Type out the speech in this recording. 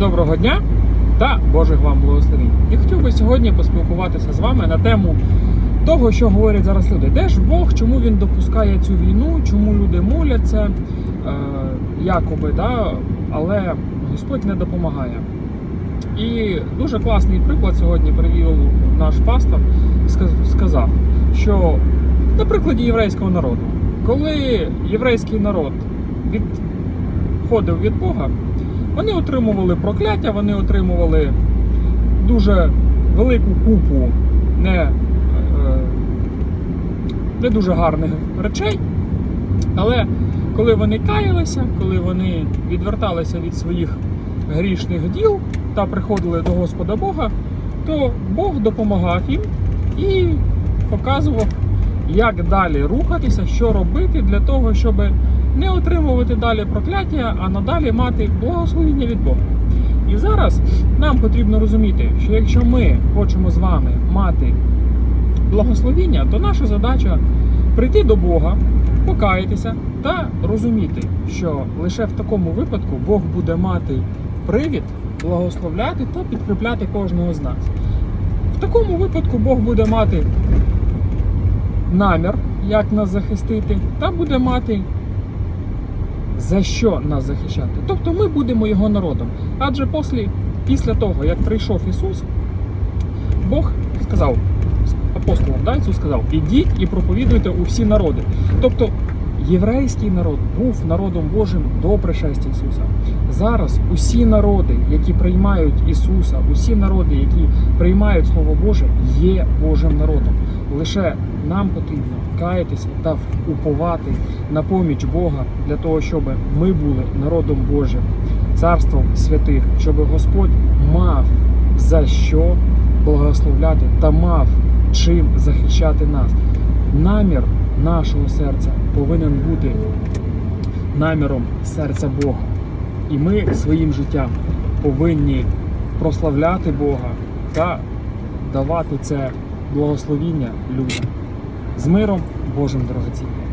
Доброго дня та Божих вам благословень. І хотів би сьогодні поспілкуватися з вами на тему того, що говорять зараз люди. Де ж Бог, чому він допускає цю війну, чому люди моляться, е, якоби, да, але Господь не допомагає. І дуже класний приклад сьогодні привів наш пастор, сказ- сказав, що на прикладі єврейського народу, коли єврейський народ відходив від Бога, вони отримували прокляття, вони отримували дуже велику купу не, е, не дуже гарних речей. Але коли вони каялися, коли вони відверталися від своїх грішних діл та приходили до Господа Бога, то Бог допомагав їм і показував, як далі рухатися, що робити для того, щоб не отримувати далі прокляття, а надалі мати благословіння від Бога. І зараз нам потрібно розуміти, що якщо ми хочемо з вами мати благословіння, то наша задача прийти до Бога, покаятися та розуміти, що лише в такому випадку Бог буде мати привід благословляти та підкріпляти кожного з нас. В такому випадку Бог буде мати намір, як нас захистити, та буде мати за що нас захищати. Тобто ми будемо його народом. Адже після, після того, як прийшов Ісус, Бог сказав апостолам да, Ісус сказав: ідіть і проповідуйте у всі народи. Тобто єврейський народ був народом Божим до пришестя Ісуса. Зараз усі народи, які приймають Ісуса, усі народи, які приймають Слово Боже, є Божим народом. Лише нам потрібно каятися та уповати на поміч Бога для того, щоб ми були народом Божим, царством святих, щоб Господь мав за що благословляти та мав чим захищати нас. Намір нашого серця повинен бути наміром серця Бога. І ми своїм життям повинні прославляти Бога та давати це благословіння людям з миром Божим дорогоцінним.